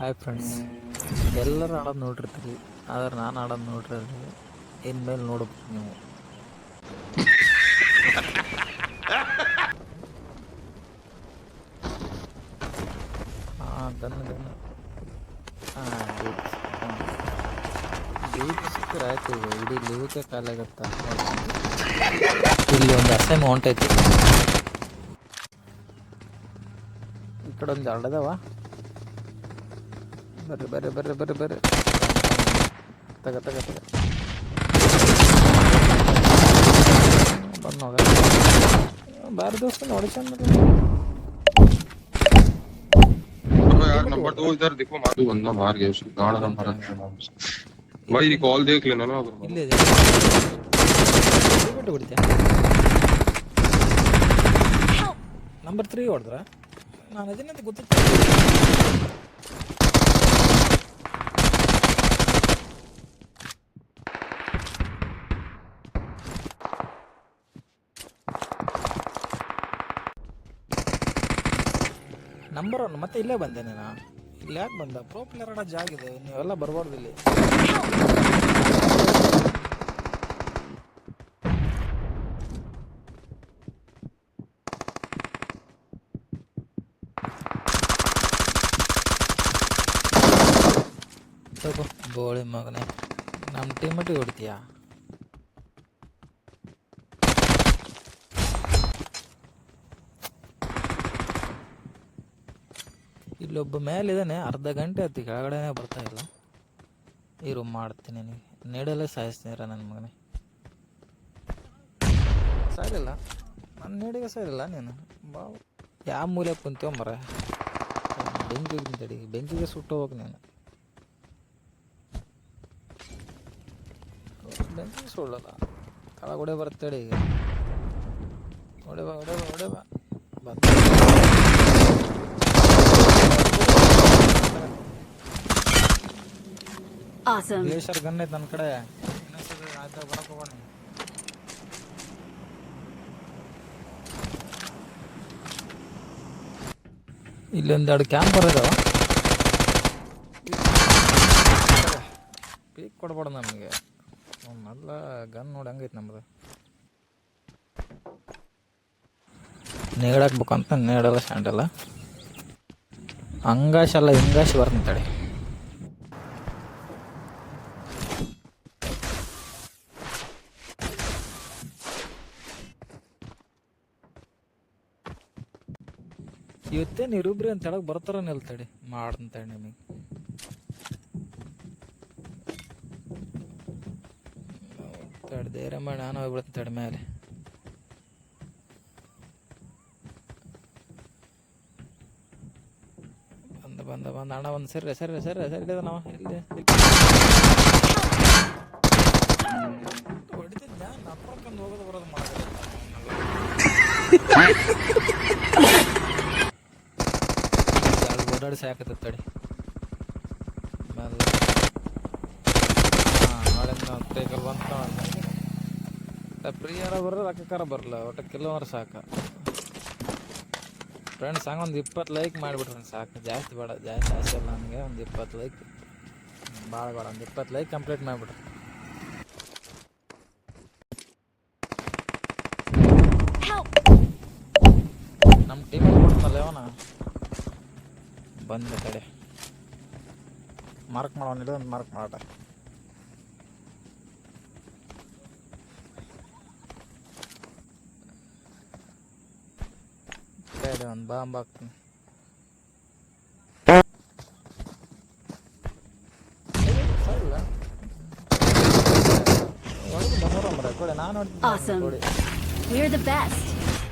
Hi friends ಎಲ್ಲರೂ ಆಡೋದು ನೋಡಿರ್ತೀರಿ. ಆದ್ರೆ ನಾನು ಆಡೋದು ನೋಡಿರಲ್ಲ ಇನ್ಮೇಲೆ ನೋಡ್ಬೇಕು ನೀವು. ಹಾಂ ಗನ್ ಗನ್ ಹಾಂ ಡ್ಯೂಟಿ ಸಿಕ್ಕರೆ ಆಯ್ತು ಇಡೀ ಲಿವಕ್ಕೆ ಕಾಲಾಗತ್ತ ಇಲ್ಲಿ ಒಂದು ಅಸೈಮ್ ಹೊಂಟೈತಿ ಈ ಕಡೆ ಒಂದು ಅಡ್ಡದವ ಬರ್ರಿ ಬರ್ರಿ ಬರ್ರಿ ಬರ್ರಿ ಬರ್ರಿ ತಗ ತಗ ತಗ ಬಂದು ಹೋಗ ಬಾರಿ ದೋಸ್ತ ನೋಡಿ ಚಂದ चलो यार नंबर दो इधर देखो मारू बंदा बाहर गया उसकी गाड़ नंबर भाई कॉल देख लेना ना अगर ಇಲ್ಲೇ ಇದೆ ಬಿಟ್ಟು ಬಿಡ್ತೀಯ ನಂಬರ್ ತ್ರೀ ಹೊಡೆದ್ರ ನಾನು ಅದನ್ನಂತ ಗೊತ್ತಿತ್ತು ನಂಬರ್ ಒನ್ ಮತ್ತೆ ಇಲ್ಲೇ ಬಂದೆ ನಾನು. ಇಲ್ಲಿ ಯಾಕೆ ಬಂದ? ಪ್ರೋ ಪ್ಲೇಯರ್ ಜಾಗ ಇದೆ. ನೀವೆಲ್ಲ ಬರಬಾರ್ದು ಇಲ್ಲಿ. ಗೋಳಿ ಮಗನೇ. ನಮ್ಮ ಟೀಮಟ್ಟಿಗೆ ಹೊಡಿತೀಯಾ? ಇಲ್ಲೊಬ್ಬ ಮೇಲಿದ್ದಾನೆ ಅರ್ಧ ಗಂಟೆ ಆಯ್ತು ಕೆಳಗಡೆನೇ ಬರ್ತಾ ಇಲ್ಲ. ಇರು ಮಾಡ್ತೀನಿ ನಿನಗೆ. ನೀಡಲೇ ಸಾಯಿಸ್ತೀನಿರ ನನ್ನ ಮಗನೇ. ಸಾಯಲಿಲ್ಲ. ನನ್ನ ನೀಡಿಗೆ ಸಾಯಲಿಲ್ಲ, ನೀನು. ಬಾ. ಯಾವ ಮೂಲೆ ಕುಂತೀವ ಮರ ಬೆಂಕಿಗೆ ತಡಿ ಬೆಂಕಿಗೆ ಸುಟ್ಟು ಹೋಗಿ ನೀನು. ಬೆಂಕಿಗೆ ಸುಳ್ಳಲ್ಲ. ಕೆಳಗಡೆ ಬರ್ತೇಳಿ ಈಗ ಹೊಡೆ ಬಾ ಹೊಡೆ ಬಾ ಹೊಡೆ ಬಾ. ಬಂದ. Awesome. ಗ್ಲೇಷರ್ ಗನ್ ಐತೆ ನನ್ನ ಕಡೆ. ಇನ್ನೊಂದ್ಸರಿ ಆಯ್ತಾ ಬರಕ್ಕೆ ಹೋಗೋಣ. ಕ್ಯಾಂಪರ್ ಇದಾವ. ಪೀಕ್ ಕೊಡ್ಬೇಡ ನಮಗೆ. ಮೊದಲ ಗನ್ ನೋಡಿ ಹಂಗೈತೆ ನಮ್ದು. ನೇಡಾಕ್ಬೇಕಂತ ನೇಡಲ್ಲ ಸ್ಯಾಂಡಲ್ಲ ಹಂಗಾಶ್ ಅಲ್ಲ ಹಿಂಗಾಶ್ ಬರ್ತೀನಿ ತಡಿ ಇವತ್ತೇ ನೀರುಬ್ರಿ ಅಂತ ಹೇಳಕ್ ಬರ್ತಾರ ನಿಲ್ತಡಿ ಮಾಡ್ತಂತೇಳಿ ನಿಮಗೆ. ತಡಿ ಧೈರ್ಯ ಮಾಡಿ ನಾನು ಹೋಗ್ಬಿಡ್ತೀನಿ ತಡಿ ಮೇಲೆ. ಬಂದ ಬಂದ ಬಂದ. ಅಣ್ಣ ಒಂದು ಸರಿ ಸರಿ ಸರಿ ಸರಿ ಇದೆ ನಾವು ಇಲ್ಲಿ ಹೊಡಿತಿದ್ದ ಹೋಗೋದು ಬರೋದು ಮಾಡೋದು. ಅಲ್ಲಿ ಓಡಾಡಿ ಸಾಕತ್ತ ತಡಿ ಕೈಕಲ್ ಬಂತ ಪ್ರಿಯರ ಬರೋದು ಅಕ್ಕಕಾರ ಬರಲ್ಲ ಒಟ್ಟು ಕಿಲೋಮೀಟ್ರ್ ಸಾಕು. ಫ್ರೆಂಡ್ಸ್ ಹಂಗೆ ಒಂದು ಇಪ್ಪತ್ತು ಲೈಕ್ ಮಾಡಿಬಿಟ್ರಿ ಸಾಕು. ಜಾಸ್ತಿ ಬೇಡ ಜಾಸ್ತಿ ಆಸೆ ಇಲ್ಲ ನನಗೆ ಒಂದು ಇಪ್ಪತ್ತು ಲೈಕ್ ಭಾಳ ಬೇಡ ಒಂದು ಇಪ್ಪತ್ತು ಲೈಕ್ ಕಂಪ್ಲೀಟ್ ಮಾಡಿಬಿಟ್ರಿ. ನಮ್ಮ ಟೀಮ್ ಕೊಡ್ತಲ್ಲ ಅವನ? ಬಂದ ಕಡೆ ಮಾರ್ಕ್ ಮಾಡೋನಿಲ್ಲ ಒಂದು ಮಾರ್ಕ್ ಮಾಡ ಕಡೆ ಒಂದು ಬಾಂಬ್ ಹಾಕ್ತೀನಿ Awesome. We're the best.